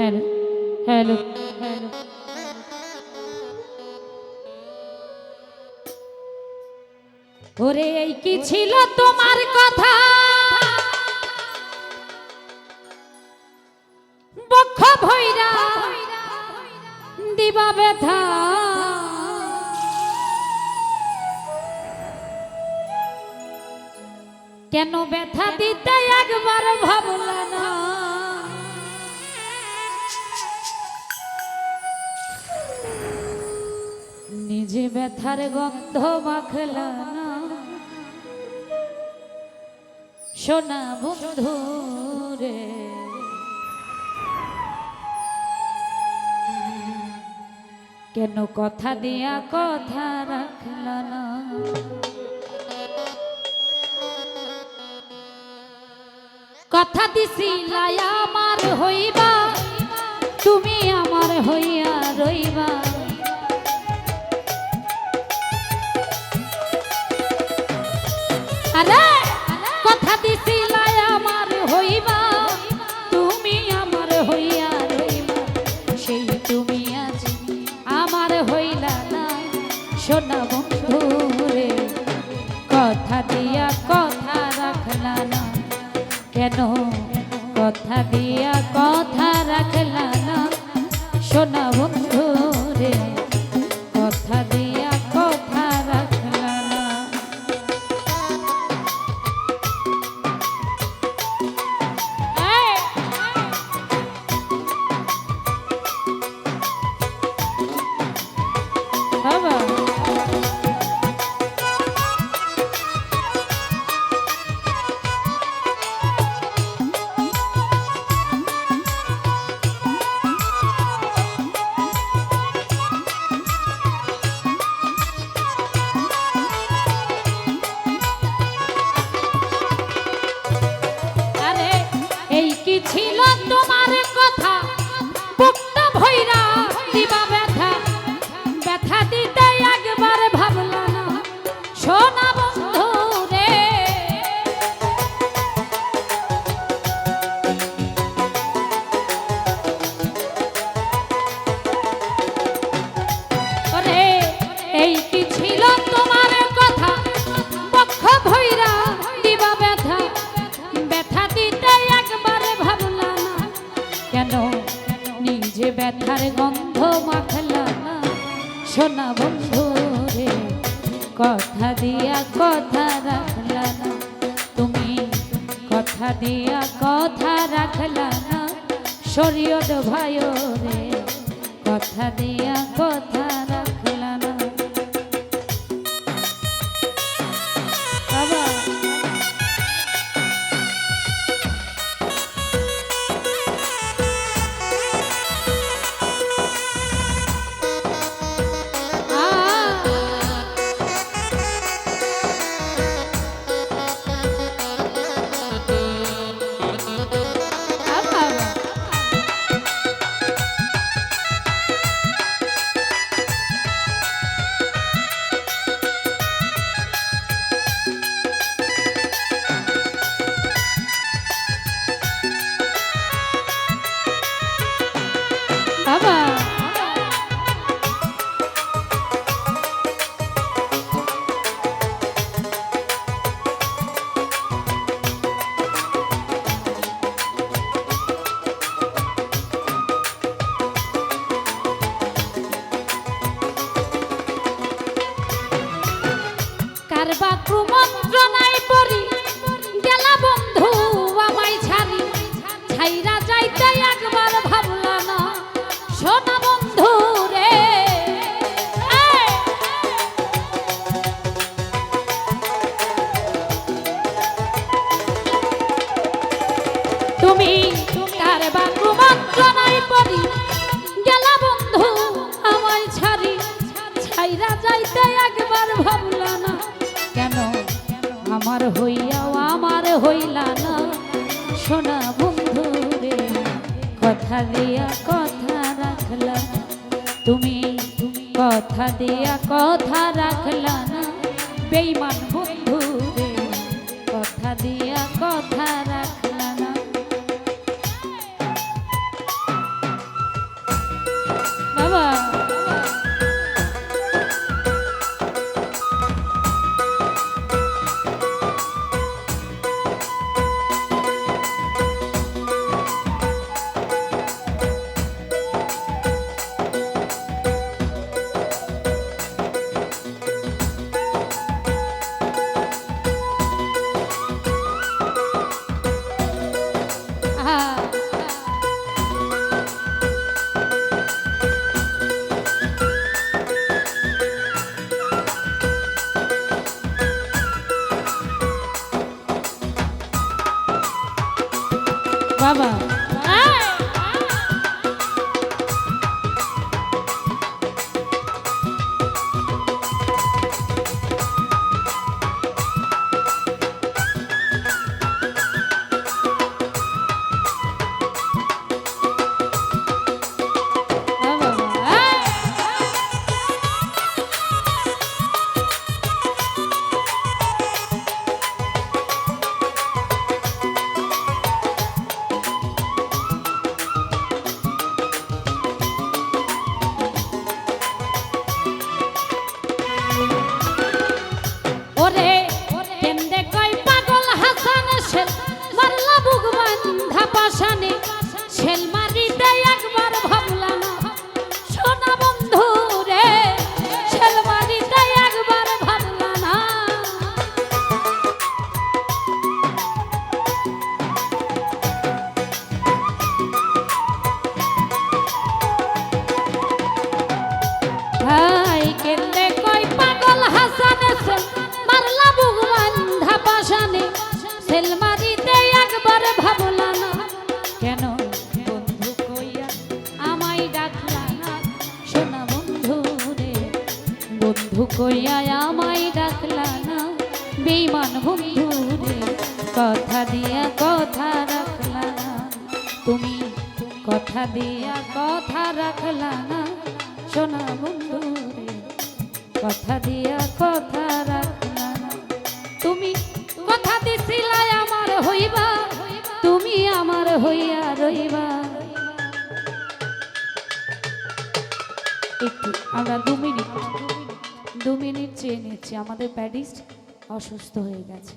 Hello hello. Hello ওরে, এই কি ছিল তোমার কথা? বক্ষ ভৈরা, দিবা ব্যথা। কেন ব্যথা দিতে একবার ভাবলা না? নিজে ব্যথার গন্ধ মাখলা না। সোনা বন্ধু রে। কেন কথা দিয়া কথা রাখলা না? কথা দিছিলাই আমার হইবা, তুমি আমার হইয়া রইবা। কথা আমার তুমি আমার হইয়া সেই তুমি আমার হইলা না কথা দিয়া কথা রাখলা না, কেন? কথা দিয়া কথা রাখলা না বন্ধু Wow. সোনা বন্ধু রে, কথা দিয়া কথা রাখলা না। তুমি কথা দিয়া কথা রাখলা না। শরীয়ত ভাই রে, কথা দিয়া কথা আমার হইয়াও আমার হইলা না। বন্ধু রে কথা দিয়া তুমি কথা দিয়া কথা রাখলা না। বেইমান কেন বন্ধু কইয়া আমায় ডাকলা সোনা বন্ধু রে, বন্ধু কইয়া আমায় ডাকলা না? বেইমান বন্ধু রে, কথা দিয়া কথা রাখলা তুমি কথা দিয়া কথা রাখলা না? সোনা বন্ধু রে, কথা দিয়া কথা রাখলা তুমি কথা দিছিলা আমার হইবা তুমি আমার হইয়া রইবা। একটু, আমরা দু মিনিট দু মিনিট চেয়ে নিচ্ছি। আমাদের প্যাডিস্ট অসুস্থ হয়ে গেছে।